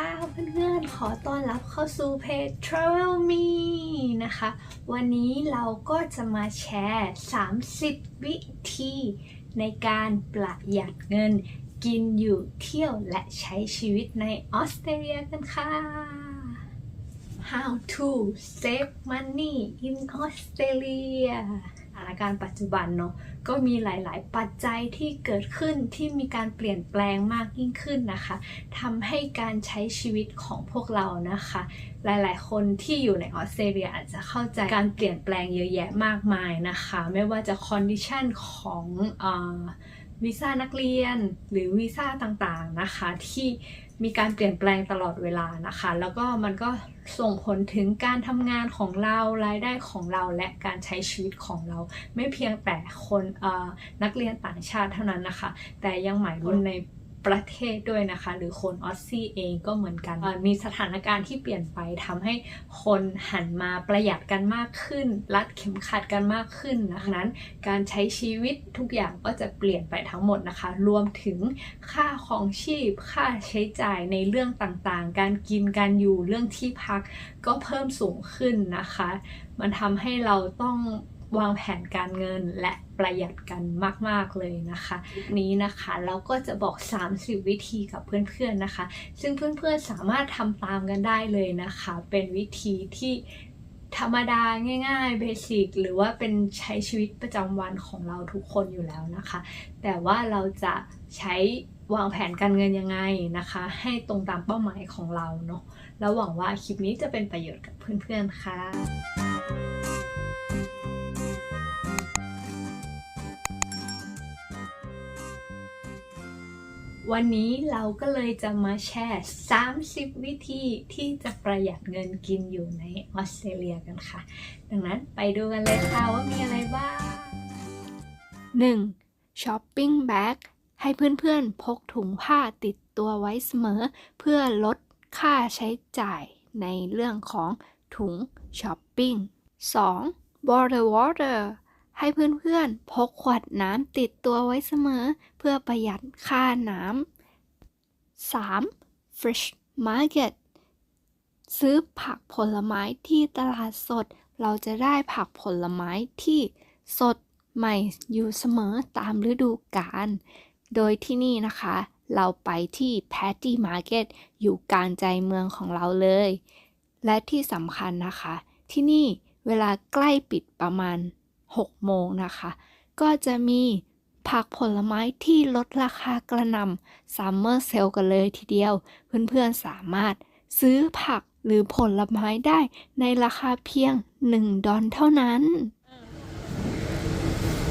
ค่ะเพื่อนๆ ขอต้อนรับเข้าสู่เพจ Travel Me นะคะ วันนี้เราก็จะมาแชร์ 30 วิธีในการประหยัดเงิน กินอยู่เที่ยวและใช้ชีวิตในออสเตรเลียกันค่ะ How to save money in Australia การณ์ปัจจุบันเนาะก็มีหลาย ๆ ปัจจัยที่เกิดขึ้นที่มีการเปลี่ยนแปลงมากยิ่งขึ้นนะคะทำให้การใช้ชีวิตของพวกเรานะคะ หลาย ๆ คนที่อยู่ในออสเตรเลียอาจจะเข้าใจการเปลี่ยนแปลงเยอะแยะมากมายนะคะ ไม่ว่าจะคอนดิชันของอวีซ่านักเรียนหรือวีซ่าต่าง ๆ นะคะที่ มีการเปลี่ยนแปลงตลอดเวลานะคะ แล้วก็มันก็ส่งผลถึงการทำงานของเรารายได้ของเราและการใช้ชีวิตของเรา ไม่เพียงแต่คนนักเรียนต่างชาติเท่านั้นนะคะ แต่ยังหมายถึงใน ประเทศด้วยนะคะ หรือคนออสซี่เองก็เหมือนกัน มีสถานการณ์ที่เปลี่ยนไปทำให้คนหันมาประหยัดกันมากขึ้น รัดเข็มขัดกันมากขึ้นนะคะนั้น การใช้ชีวิตทุกอย่างก็จะเปลี่ยนไปทั้งหมดนะคะ รวมถึงค่าของชีพ ค่าใช้จ่ายในเรื่องต่างๆ การกินการอยู่เรื่องที่พักก็เพิ่มสูงขึ้นนะคะ มันทำให้เราต้อง วางแผนการเงินและประหยัดกันมาก ๆ เลยนะคะนี้นะคะเราก็จะบอก 30 วิธีกับเพื่อนๆนะคะ ซึ่งเพื่อนๆสามารถทำตามกันได้เลยนะคะ เป็นวิธีที่ธรรมดาง่ายๆเบสิกหรือว่าเป็นใช้ชีวิตประจำวันของเราทุกคนอยู่แล้วนะคะ แต่ว่าเราจะใช้วางแผนการเงินยังไงนะคะ ให้ตรงตามเป้าหมายของเราเนาะแล้วหวังว่าคลิปนี้จะเป็นประโยชน์กับเพื่อนๆค่ะ วันนี้เราก็เลยจะมาแชร์ 30 วิธีที่จะประหยัดเงินกินอยู่ในออสเตรเลียกันค่ะ ดังนั้นไปดูกันเลยค่ะว่ามีอะไรบ้าง 1. ช้อปปิ้งแบ็กให้เพื่อนๆ พกถุงผ้าติดตัวไว้เสมอ เพื่อลดค่าใช้จ่ายในเรื่องของถุงช้อปปิ้ง 2. bottle water ให้เพื่อนๆพกขวดน้ำติดตัวไว้เสมอ เพื่อประหยัดค่าน้ำ 3. fresh market ซื้อผักผลไม้ที่ตลาดสด เราจะได้ผักผลไม้ที่สดใหม่อยู่เสมอตามฤดูกาล โดยที่นี่นะคะ เราไปที่ Patty Market อยู่กลางใจเมืองของเราเลย และที่สำคัญนะคะ ที่นี่เวลาใกล้ปิดประมาณ 6 โมงนะคะ ก็จะมีผักผลไม้ที่ลดราคากระหนำซัมเมอร์เซลกันเลยทีเดียว เพื่อนๆสามารถซื้อผักหรือผลไม้ได้ในราคาเพียง 1 ดอลเท่านั้น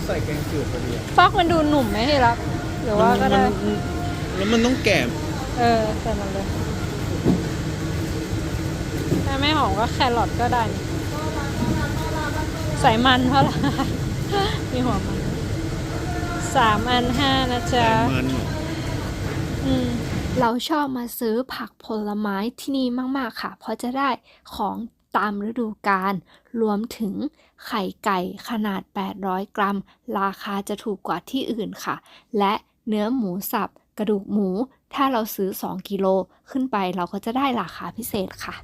ใส่แกงจืดพอดีอะฟักมันดูหนุ่มไหมที่รักหรือว่าก็ได้ มันแล้วมันต้องแก่เออใส่มันเลยถ้าไม่หอมก็แครอทก็ได้นี่ ใส่มันเท่าไหร่มีหัวมันสามอันห้านะใส่จ๊ะมันเหรออืมเราชอบมาซื้อผักผลไม้ที่นี่มาก ๆ ค่ะ เพราะจะได้ของตามฤดูกาล รวมถึงไข่ไก่ขนาด 800 กรัม ราคาจะถูกกว่าที่อื่นค่ะ และเนื้อหมูสับ กระดูกหมู ถ้าเราซื้อ 2 กิโลขึ้นไปเราก็จะได้ราคาพิเศษค่ะ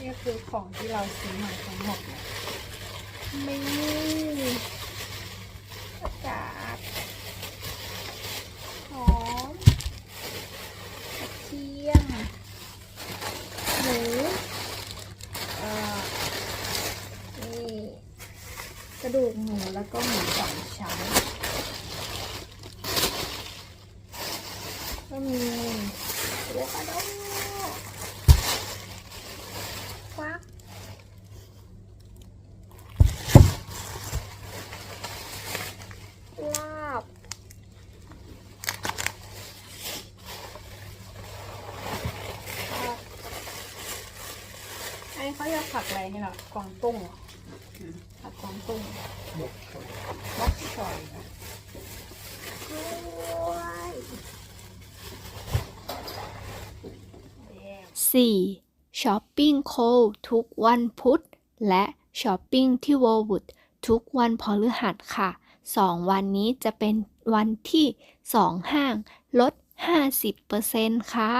นี่คือของที่เราซื้อมาทั้งหมด มีกระดาดหอมกระเทียมหมูเอ่อนี่กระดูกหมูแล้วก็หมูสองชั้นก็มีอะโวคาโดฟัก ลาบ อันนี้เขาจะผัก อะไรให้เรากวางตุ้งเหรอผักกวางตุ้งบักชอยกล้วย 4. ช้อปปิ้งโคทุกวันพุธ และช้อปปิ้งที่วอลวูดทุกวันพฤหัสค่ะ 2 วันนี้จะเป็นวันที่ 2 ห้างลด 50%ค่ะ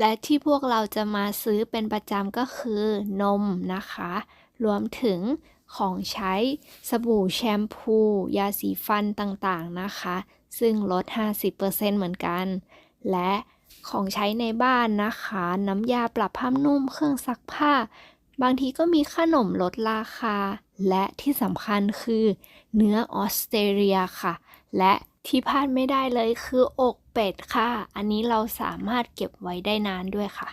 และที่พวกเราจะมาซื้อเป็นประจำก็คือนมนะคะ รวมถึงของใช้สบู่แชมพู ยาสีฟันต่างๆนะคะ ซึ่งลด 50%เหมือนกัน และของใช้ในบ้านนะคะ น้ำยาปรับผ้านุ่มเครื่องซักผ้า บางทีก็มีขนมลดราคา และที่สำคัญคือ เนื้อออสเตรเลียค่ะ และที่พลาดไม่ได้เลยคืออก เป็ดค่ะ อันนี้เราสามารถเก็บไว้ได้นานด้วยค่ะ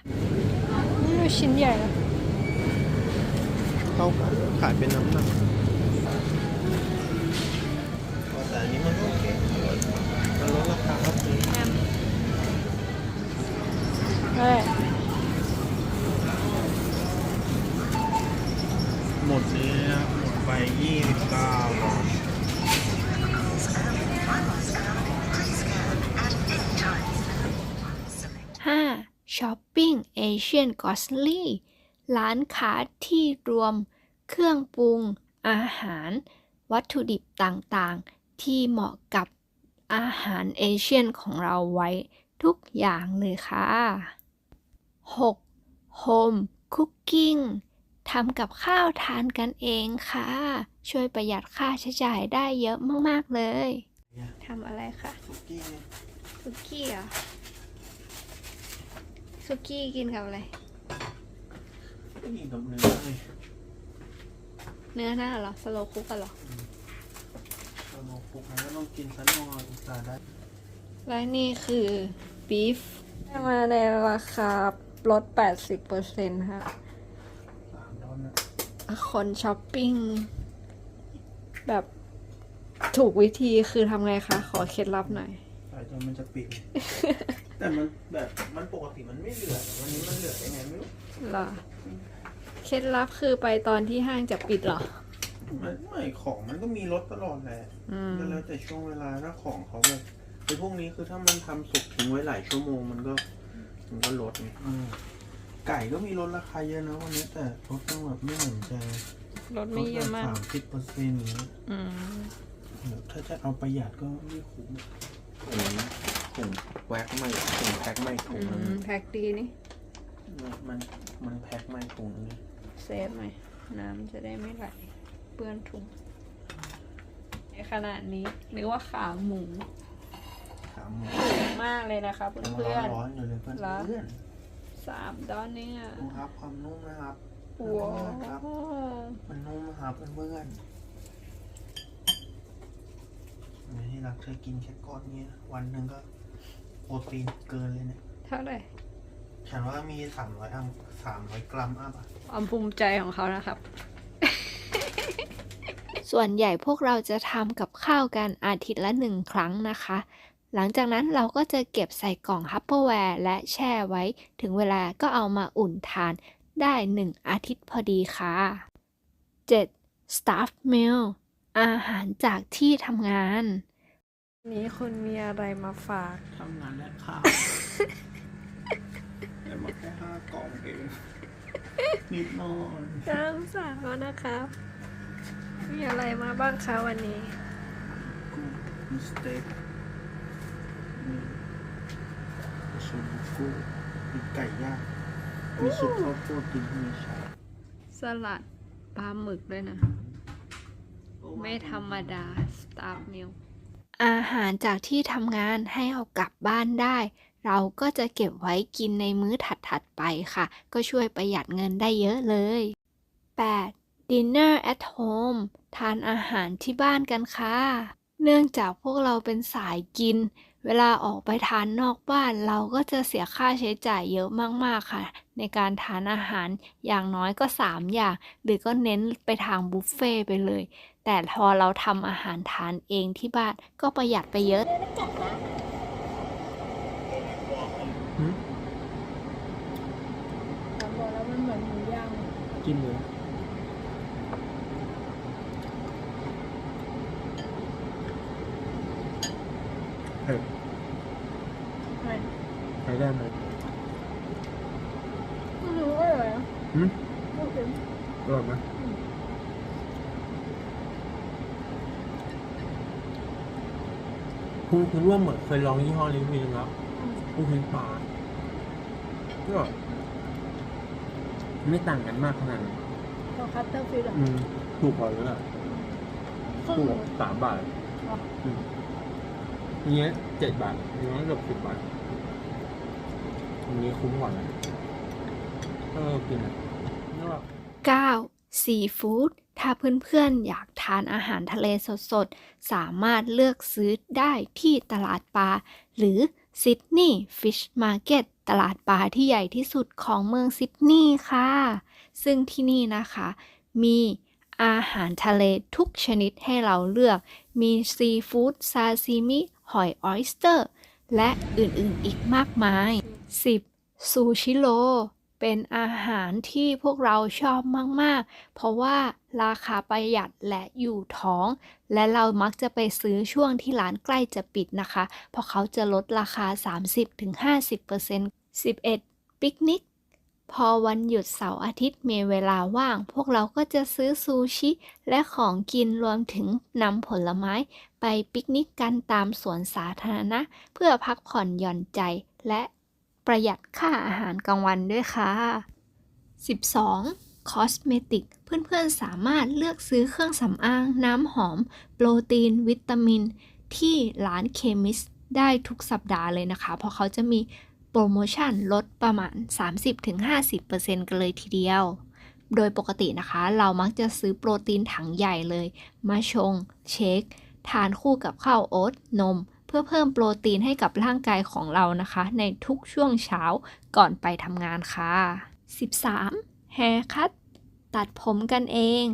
นี่ชิ้นใหญ่เลยเข้ากันขายเป็นน้ำหนักแต่อันนี้มันก็โอเคมันลดราคาครับซื้อเฮ้ยหมดนี้นะหมดไปยี่สิบเก้า บาท 5. ช้อปปิ้งเอเชียนกอสลี่ร้านค้าที่รวมเครื่องปรุง อาหาร วัตถุดิบต่างๆ ที่เหมาะกับอาหารเอเชียนของเราไว้ทุกอย่างเลยค่ะ 6. Home Cooking ทำกับข้าวทานกันเองค่ะ ช่วยประหยัดค่าใช้จ่ายได้เยอะมาก ๆ เลย ทำอะไรคะคุกกี้เนี่ยสุกี้เหรอ สุกี้กินกับอะไรก็มีกับเนื้อไงเนื้อหน้าเหรอ สโลคุกกันเหรอเราลองคุกมันก็ต้องกินสักหน่อยอุตส่าห์ได้ และนี่คือบีฟได้มาในราคาลด 80%ค่ะสามดอนนะคนช้อปปิ้ง แบบถูกวิธีคือทำไงคะ ขอเคล็ดลับหน่อยใส่จนมันจะปิด แต่มันแบบมันปกติมันไม่เหลือแต่วันนี้มันเหลือได้ไงไม่รู้เหรอเคล็ดลับคือไปตอนที่ห้างจะปิดเหรอมันไม่ของมันก็มีลดตลอดแหละอืม ก็แล้วแต่ช่วงเวลาถ้าของเขาแบบไอ้พวกนี้คือถ้ามันทำสุกทิ้งไว้หลายชั่วโมงมันก็มันก็ลดไงอืมไก่ก็มีลดราคาเยอะนะวันนี้แต่ลดตั้งแบบไม่เหมือนจะลดไม่เยอะมาก สามสิบเปอร์เซ็นต์อย่างเงี้ยอืมเดี๋ยวถ้าจะเอาประหยัดก็ไม่คุ้มถุง ถุงแว็กไม่ถุงแพ็คไม่ถุอืงนึงมแพ็กดีนี่มันมันแพ็คไม่ถุงนึงเซฟไหมน้ำจะได้ไม่ไหลเปื้อนถุงในขนาดนี้นึกว่าขาหมูถามหมดมากเลยนะคะยังเพื่อนร้อนๆอยู่เลยเพื่อนเหรอ เพื่อนๆสามดอนเนี่ยดูครับความนุ่มนะครับว้าเพื่อนๆครับวมันนุ่มนะครับเพื่อนๆเนี่ยที่รักเธอกินแค่ก้อนเนี้ยวันหนึ่งก็ โปรตีนเกินเลยเนี่ย เท่าไหร่ฉันว่ามีสามร้อยอัมสามร้อยกรัมอัพอะความภูมิใจของเขานะครับ ส่วนใหญ่พวกเราจะทำกับข้าวกันอาทิตย์ละหนึ่งครั้งนะคะ หลังจากนั้นเราก็จะเก็บใส่กล่องฮัปเปอร์แวร์และแช่ไว้ ถึงเวลาก็เอามาอุ่นทานได้หนึ่งอาทิตย์พอดีค่ะ 7. staff meal อาหารจากที่ทำงาน นี้คุณมีอะไรมาฝาก ทำงานแลกข้าวแต่มาแค่ห้ากล่องเองนิดหน่อยน้ำสาวนะครับ มีอะไรมาบ้างคะวันนี้กุ้งมีสเต็กมีซุปกุ้งมีไก่ย่างมีซุปข้าวโพดกินที่มีชาสลัดปลาหมึกด้วยนะ ไม่ธรรมดา สตาร์มิล อาหารจากที่ทำงานให้เอากลับบ้านได้ เราก็จะเก็บไว้กินในมื้อถัดๆไปค่ะ ก็ช่วยประหยัดเงินได้เยอะเลย 8. Dinner at home ทานอาหารที่บ้านกันค่ะ เนื่องจากพวกเราเป็นสายกิน เวลาออกไปทานนอกบ้านเราก็จะเสียค่าใช้จ่ายเยอะมากๆค่ะ ในการทานอาหารอย่างน้อยก็ 3 อย่าง หรือก็เน้นไปทางบุฟเฟ่ต์ไปเลย แต่พอเราทำอาหารทานเองที่บ้านก็ประหยัดไปเยอะ บอกแล้วมันเหมือนหมูย่าง กินหมูเผ็ด ไม่ ใช้ได้ไหม ไม่รู้ว่าอะไรอะ หืม พูดถึง อร่อยไหม คุณคุณว่าเหมือนเคยลองยี่ห้อนี้ทีนึงแล้วลูกชิ้นปลาก็ไม่ต่างกันมากขนาดนั้นก็คัตเตอร์ฟิลอะอืมถูกกว่าเลยอะถูกสามบาทอืมอันเนี้ยเจ็ดบาทอันนี้เกือบสิบบาทอันนี้คุ้มกว่านะถ้าเรากินอะแล้วแบบ 9. ซีฟู้ดถ้าเพื่อนๆ อยากทานอาหารทะเลสดๆ สามารถเลือกซื้อได้ที่ตลาดปลาหรือซิดนีย์ฟิชมาร์เก็ตตลาดปลาที่ใหญ่ที่สุดของเมืองซิดนีย์ค่ะ ซึ่งที่นี่นะคะ มีอาหารทะเลทุกชนิดให้เราเลือก มีซีฟู้ดซาซิมิ หอยออยสเตอร์ และอื่นๆอีกมากมาย 10. ซูชิโร เป็นอาหารที่พวกเราชอบมาก ๆ เพราะว่าราคาประหยัดและอยู่ท้อง และเรามักจะไปซื้อช่วงที่ร้านใกล้จะปิดนะคะ เพราะเขาจะลดราคา 30-50% 11. ปิกนิก พอวันหยุดเสาร์อาทิตย์มีเวลาว่าง พวกเราก็จะซื้อซูชิ และของกินรวมถึงนำผลไม้ ไปปิกนิกกันตามสวนสาธารณะ เพื่อพักผ่อนหย่อนใจและ ประหยัดค่าอาหารกลางวันด้วยค่ะ 12. คอสเมติก เพื่อนๆสามารถเลือกซื้อเครื่องสำอาง น้ำหอม โปรตีน วิตามิน ที่ร้านเคมิสได้ทุกสัปดาห์เลยนะคะ เพราะเขาจะมีโปรโมชั่นลดประมาณ 30-50%กันเลยทีเดียว โดยปกตินะคะ เรามักจะซื้อโปรตีนถังใหญ่เลย มาชง เชค ทานคู่กับข้าวโอ๊ตนม เพื่อเพิ่มโปรตีนให้กับร่างกายของเรานะคะ ในทุกช่วงเช้าก่อนไปทำงานค่ะ 13. แฮร์คัตตัดผมกันเอง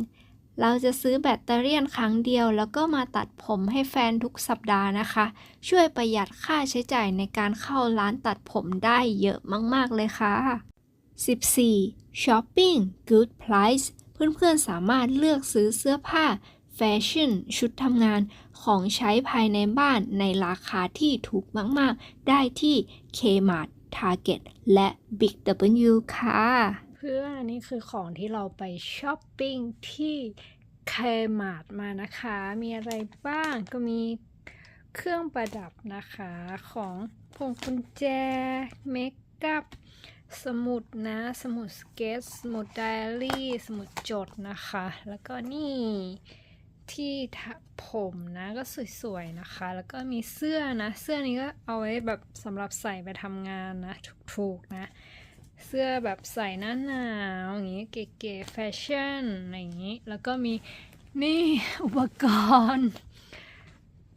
เราจะซื้อแบตเตอรี่ครั้งเดียว แล้วก็มาตัดผมให้แฟนทุกสัปดาห์นะคะ ช่วยประหยัดค่าใช้จ่ายในการเข้าร้านตัดผมได้เยอะมาก ๆ เลยค่ะ 14. Shopping Good Price เพื่อนๆสามารถเลือกซื้อเสื้อผ้าแฟชั่น ชุดทำงาน ของใช้ภายในบ้านในราคาที่ถูกมาก ๆ ได้ที่ Kmart Target และ Big W ค่ะ เพื่อนอันนี้คือของที่เราไปช้อปปิ้งที่เคมาร์ทมานะคะ มีอะไรบ้างก็มีเครื่องประดับนะคะ ของพวงกุญแจ เมคอัพ สมุดนะ สมุดสเก็ต สมุดไดอารี่ สมุดจดนะคะ แล้วก็นี่ ที่ผมนะก็สวยๆนะคะ แล้วก็มีเสื้อนะ เสื้อนี้ก็เอาไว้แบบสำหรับใส่ไปทำงานนะถูกๆนะ เสื้อแบบใส่หน้าหนาวอย่างนี้เก๋ๆแฟชั่นอะไรอย่างนี้ แล้วก็มีนี่อุปกรณ์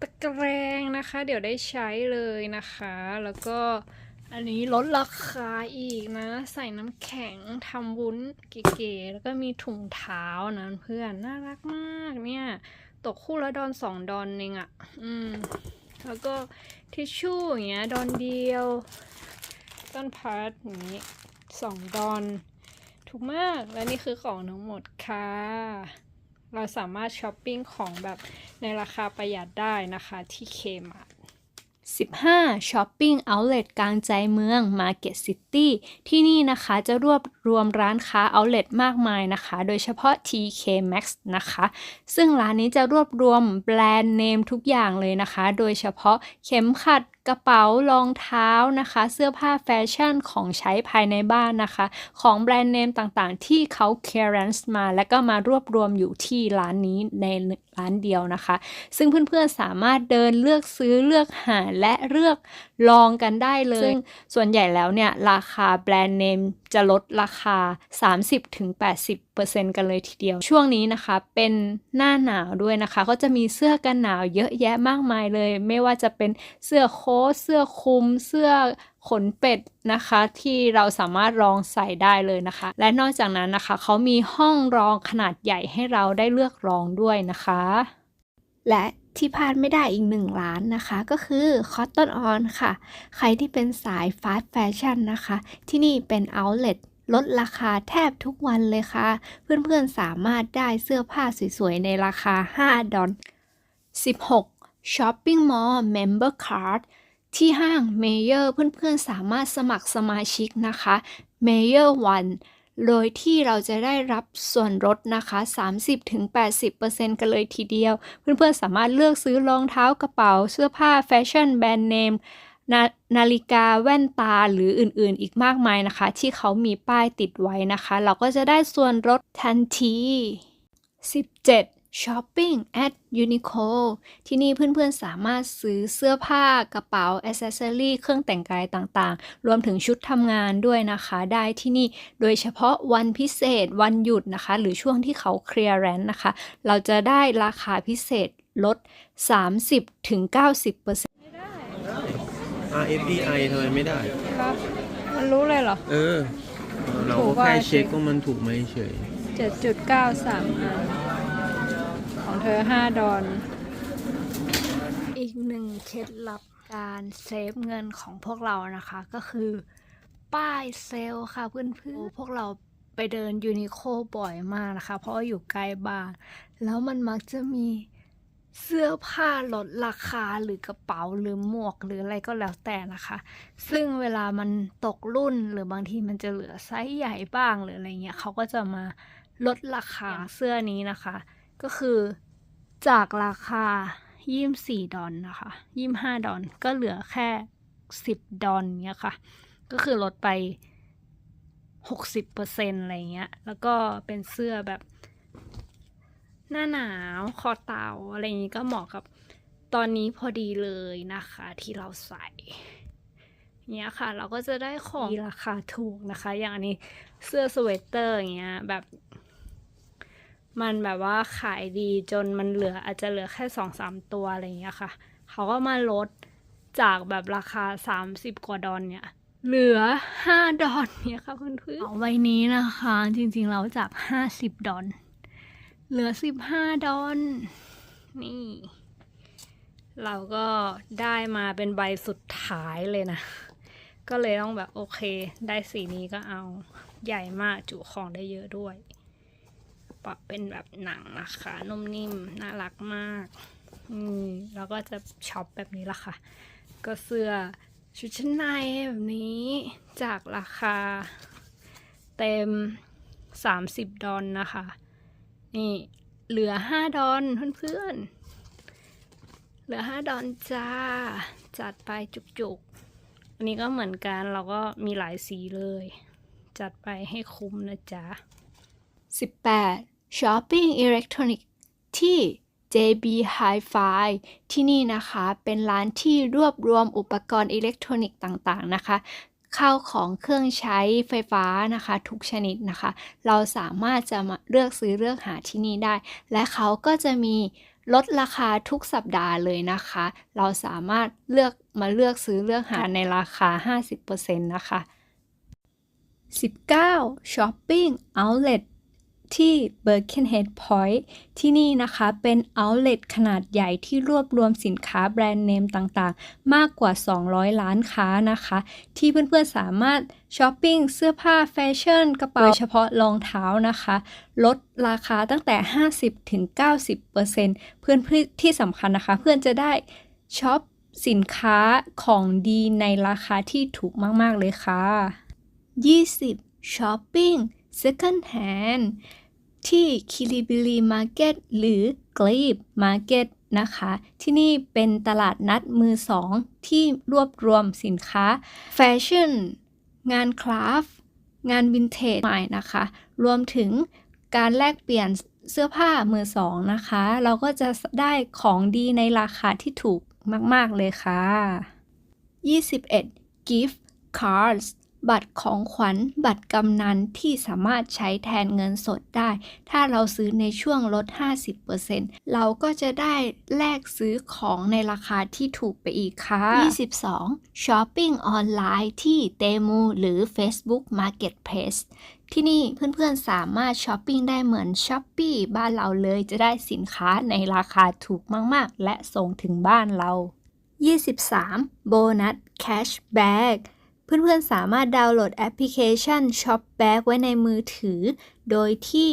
ตะแกรงนะคะ เดี๋ยวได้ใช้เลยนะคะ แล้วก็ อันนี้ลดราคาอีกนะ ใส่น้ำแข็งทำวุ้นเก๋ๆแล้วก็มีถุงเท้านะเพื่อนน่ารักมากเนี่ย ตกคู่ละดอนสองดอนเองอะ่ะ อืม แล้วก็ทิชชู่อย่างเงี้ย ดอนเดียว ต้นพาร์ทอย่างนี้สองดอน ถูกมากและนี่คือของทั้งหมดค่ะ เราสามารถช้อปปิ้งของแบบในราคาประหยัดได้นะคะที่เคมาร์ 15. Shopping Outlet กลางใจเมือง Market City ที่นี่นะคะจะรวบรวมร้านค้า Outlet มากมายนะคะ โดยเฉพาะ TK Max นะคะ ซึ่งร้านนี้จะรวบรวมแบรนด์เนมทุกอย่างเลยนะคะ โดยเฉพาะเข็มขัด กระเป๋ารองเท้านะคะ เสื้อผ้าแฟชั่นของใช้ภายในบ้านนะคะ ของแบรนด์เนมต่างๆ ที่เขา clearance มา แล้วก็มารวบรวมอยู่ที่ร้านนี้ในร้านเดียวนะคะ ซึ่งเพื่อนๆสามารถเดินเลือกซื้อเลือกหาและเลือก ลองกันได้เลยซึ่งส่วนใหญ่แล้วเนี่ย ราคาแบรนด์เนมจะลดราคา 30-80%กันเลยทีเดียว ช่วงนี้นะคะเป็นหน้าหนาวด้วยนะคะ ก็จะมีเสื้อกันหนาวเยอะแยะมากมายเลย ไม่ว่าจะเป็นเสื้อโค้ทเสื้อคลุม เสื้อขนเป็ดนะคะที่เราสามารถลองใส่ได้เลยนะคะ และนอกจากนั้นนะคะเขามีห้องรองขนาดใหญ่ให้เราได้เลือกรองด้วยนะคะ และ ที่พลาดไม่ได้อีกหนึ่งร้านนะคะ ก็คือ Cotton On ค่ะ ใครที่เป็นสายฟาสต์แฟชั่นนะคะ ที่นี่เป็น outlet ลดราคาแทบทุกวันเลยค่ะ เพื่อนๆสามารถได้เสื้อผ้าสวยๆ ในราคา 5 ดอล16 Shopping Mall Member Card ที่ห้างเมเยอร์เพื่อนๆสามารถสมัครสมาชิกนะคะเมเยอร์วัน โดยที่เราจะได้รับส่วนลดนะคะ 30-80%กันเลยทีเดียว เพื่อนๆสามารถเลือกซื้อรองเท้ากระเป๋า เสื้อผ้าแฟชั่นแบรนด์เนมนานาฬิกาแว่นตาหรืออื่นๆ อีกมากมายนะคะ ที่เขามีป้ายติดไว้นะคะ เราก็จะได้ส่วนลดทันที 17 Shopping at Uniqlo ที่นี่เพื่อนๆสามารถซื้อเสื้อผ้ากระเป๋าอ c เซ s รี่เครื่องแต่งกายต่างๆ รวมถึงชุดทำงานด้วยนะคะ ได้ที่นี่โดยเฉพาะวันพิเศษวันหยุดนะคะ หรือช่วงที่เขาเคลียร์แรนนะคะ เราจะได้ราคาพิเศษลด 30-90% RFEI ทำไมไม่ได้มันรู้เลยเหรอ เออ เราถูก็กว่าแค่เช็คว่ามันถูกไหมเฉย 7.93อัน ของเธอ5ดอลอีกหนึ่งเคล็ดลับการเซฟเงินของพวกเรานะคะ ก็คือ ป้ายเซลล์ค่ะเพื่อนๆพวกเราไปเดินยูนิโคบ่อยมากนะคะ เพราะอยู่ใกล้บ้านแล้วมันมักจะมีเสื้อผ้าลดราคาหรือกระเป๋าหรือหมวกหรืออะไรก็แล้วแต่นะคะ ซึ่งเวลามันตกรุ่นหรือบางทีมันจะเหลือไซส์ใหญ่บ้างหรืออะไรเงี้ยเขาก็จะมาลดราคาเสื้อนี้นะคะ ก็คือ จากราคายี่สี่ดอลนะคะยี่ห้าดอลก็เหลือแค่สิบดอลเงี้ยค่ะ ก็คือลดไปหกสิบเปอร์เซ็นอะไรเงี้ย แล้วก็เป็นเสื้อแบบ หน้าหนาวคอเต่าอะไรอย่างนี้ก็เหมาะกับตอนนี้พอดีเลยนะคะ ที่เราใส่เนี้ยค่ะ เราก็จะได้ของที่ราคาถูกนะคะ อย่างอันนี้เสื้อสเวตเตอร์อย่างเงี้ยแบบ มันแบบว่าขายดีจนมันเหลืออาจจะเหลือแค่สองสามตัวอะไรอย่างเงี้ยค่ะ เขาก็มาลดจากแบบราคาสามสิบกว่าดอลเนี่ย เหลือห้าดอลเนี่ยค่ะเพื่อนๆเอาใบนี้นะคะ จริงๆเราจากห้าสิบดอลเหลือสิบห้าดอลนี่ เราก็ได้มาเป็นใบสุดท้ายเลยนะ ก็เลยต้องแบบโอเค ได้สีนี้ก็เอาใหญ่มากจุของได้เยอะด้วย ปรับเป็นแบบหนังนะคะ นุ่มนิ่มน่ารักมากอืมแล้วก็จะช็อปแบบนี้ละค่ะ ก็เสื้อชุดชั้นในแบบนี้จากราคาเต็ม 30 ดอลนะคะ นี่เหลือ 5 ดอลเพื่อนๆ เหลือ 5 ดอลจ้า จัดไปจุกๆ อันนี้ก็เหมือนกันเราก็มีหลายสีเลย จัดไปให้คุ้มนะจ๊ะ 18 Shopping Electronic ที่ JB Hi-Fi ที่นี่นะคะเป็นร้านที่รวบรวมอุปกรณ์อิเล็กทรอนิกส์ต่างๆนะคะข้าวของเครื่องใช้ไฟฟ้านะคะ ทุกชนิดนะคะ เราสามารถจะมาเลือกซื้อเลือกหาที่นี่ได้ และเขาก็จะมีลดราคาทุกสัปดาห์เลยนะคะ เราสามารถเลือกมาเลือกซื้อเลือกหาในราคา 50%นะคะ 19 Shopping Outlet ที่ Birkenhead Point ที่นี่นะคะเป็น outlet ขนาดใหญ่ที่รวบรวมสินค้าแบรนด์เนมต่างๆ มากกว่า 200 ล้านค้านะคะ ที่เพื่อนๆสามารถช้อปปิ้งเสื้อผ้าแฟชั่น กระเป๋าโดยเฉพาะรองเท้านะคะ ลดราคาตั้งแต่ 50-90%เปอร์เซ็นต์เพื่อนๆที่สำคัญนะคะ เพื่อนจะได้ช็อปสินค้าของดีในราคาที่ถูกมาก ๆ เลยค่ะ 20 Shopping Second Hand ที่ k i l i b i l i Market หรือ g l e b Market นะคะ ที่นี่เป็นตลาดนัดมือสอง ที่รวบรวมสินค้าแฟชั่น งานคราฟต์งานวินเทจใหม่นะคะ รวมถึงการแลกเปลี่ยนเสื้อผ้ามือสองนะคะ เราก็จะได้ของดีในราคาที่ถูกมาก ๆ เลยค่ะ 21 gift cards บัตรของขวัญบัตรกำนันที่สามารถใช้แทนเงินสดได้ ถ้าเราซื้อในช่วงลด 50%เราก็จะได้แลกซื้อของในราคาที่ถูกไปอีกค่ะ 22 Shopping ออนไลน์ที่เตมูหรือ Facebook Marketplace ที่นี่เพื่อนๆสามารถช้อปปิ้งได้เหมือน s h อ p e e บ้านเราเลยจะได้สินค้าในราคาถูกมากๆ และส่งถึงบ้านเรา 23 โบนัสแคชแบ็ก เพื่อนๆ สามารถดาวน์โหลดแอปพลิเคชัน Shop Bag ไว้ในมือถือ โดยที่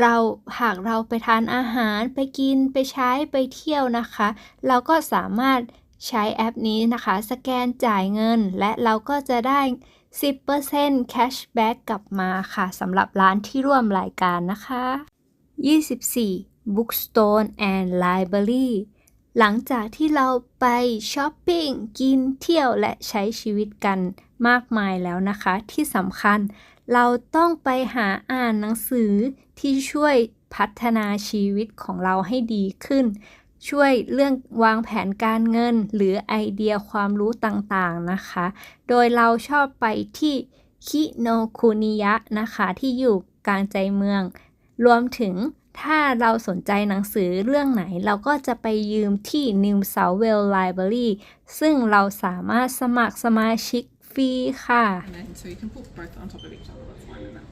เราหากเราไปทานอาหารไปกินไปใช้ไปเที่ยวนะคะ เราก็สามารถใช้แอปนี้นะคะ สแกนจ่ายเงิน และเราก็จะได้ 10% cashback กลับมาค่ะสำหรับร้านที่ร่วมรายการนะคะ 24 Bookstore and Library หลังจากที่เราไปช้อปปิ้งกินเที่ยวและใช้ชีวิตกันมากมายแล้วนะคะ ที่สำคัญ เราต้องไปหาอ่านหนังสือที่ช่วยพัฒนาชีวิตของเราให้ดีขึ้น ช่วยเรื่องวางแผนการเงินหรือไอเดียความรู้ต่างๆนะคะ โดยเราชอบไปที่คิโนคุนิยะนะคะที่อยู่กลางใจเมือง รวมถึง ถ้าเราสนใจหนังสือเรื่องไหนเราก็จะไปยืมที่ New South Wales Library ซึ่งเราสามารถสมัครสมาชิกฟรีค่ะ And then so you can put both on top of each other. That's fine enough.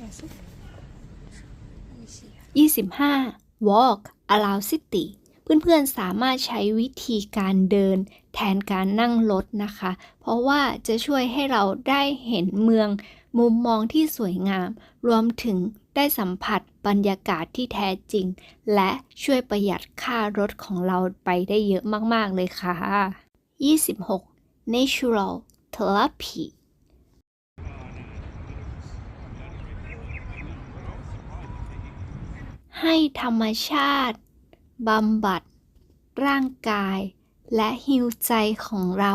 Yes. 25 Walk Around City เพื่อนๆสามารถใช้วิธีการเดินแทนการนั่งรถนะคะ เพราะว่าจะช่วยให้เราได้เห็นเมืองมุมมองที่สวยงาม รวมถึงได้สัมผัสบรรยากาศที่แท้จริง และช่วยประหยัดค่ารถของเราไปได้เยอะมาก ๆ เลยค่ะ 26 Natural Therapy ให้ธรรมชาติ บำบัด ร่างกาย และฮิวใจของเรา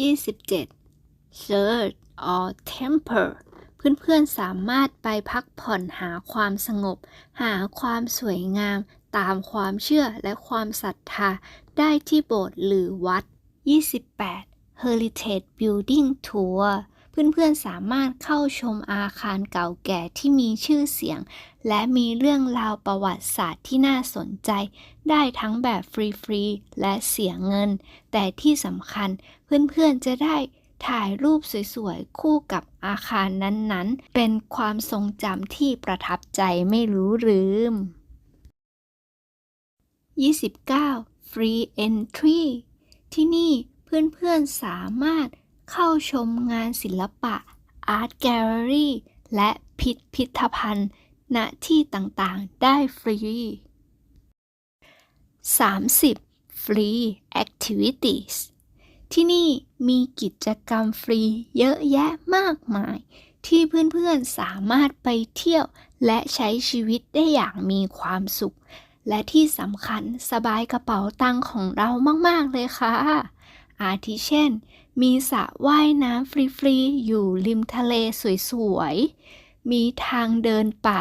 27 Search or Temper เพื่อนๆสามารถไปพักผ่อนหาความสงบ หาความสวยงามตามความเชื่อและความศรัทธา ได้ที่โบสถ์หรือวัด 28 Heritage Building Tour เพื่อนๆสามารถเข้าชมอาคารเก่าแก่ที่มีชื่อเสียง และมีเรื่องราวประวัติศาสตร์ที่น่าสนใจ ได้ทั้งแบบฟรีๆ และเสียเงิน แต่ที่สำคัญเพื่อนๆจะได้ถ่ายรูปสวยๆ คู่กับอาคารนั้นๆ เป็นความทรงจำที่ประทับใจไม่รู้ลืม 29 Free Entry ที่นี่เพื่อนๆสามารถเข้าชมงานศิลปะ Art Gallery และพิพิธภัณฑ์ ณที่ต่างๆ ได้ฟรี 30 Free Activities ที่นี่มีกิจกรรมฟรีเยอะแยะมากมาย ที่เพื่อนๆสามารถไปเที่ยวและใช้ชีวิตได้อย่างมีความสุข และที่สำคัญสบายกระเป๋าตังค์ของเรามาก ๆ เลยค่ะ อาทิเช่น มีสระว่ายน้ำฟรี ๆ อยู่ริมทะเลสวย ๆ มีทางเดินป่า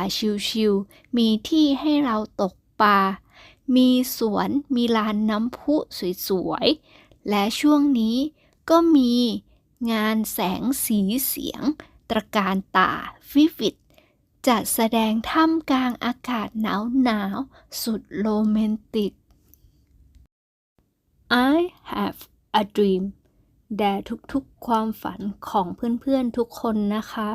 ชิว ๆ มีที่ให้เราตกปลา มีสวน มีลานน้ำพุสวย ๆ และช่วงนี้ก็มีงานแสงสีเสียง ตระการตาวิวิด จัดแสดงท่ามกลางอากาศหนาวหนาวสุดโรแมนติก I have a dream แด่ทุกๆความฝันของเพื่อนๆทุกคนนะคะ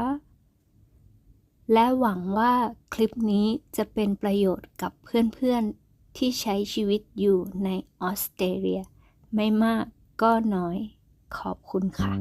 และหวังว่าคลิปนี้จะเป็นประโยชน์กับเพื่อนๆที่ใช้ชีวิตอยู่ในออสเตรเลีย ไม่มากก็น้อย ขอบคุณค่ะ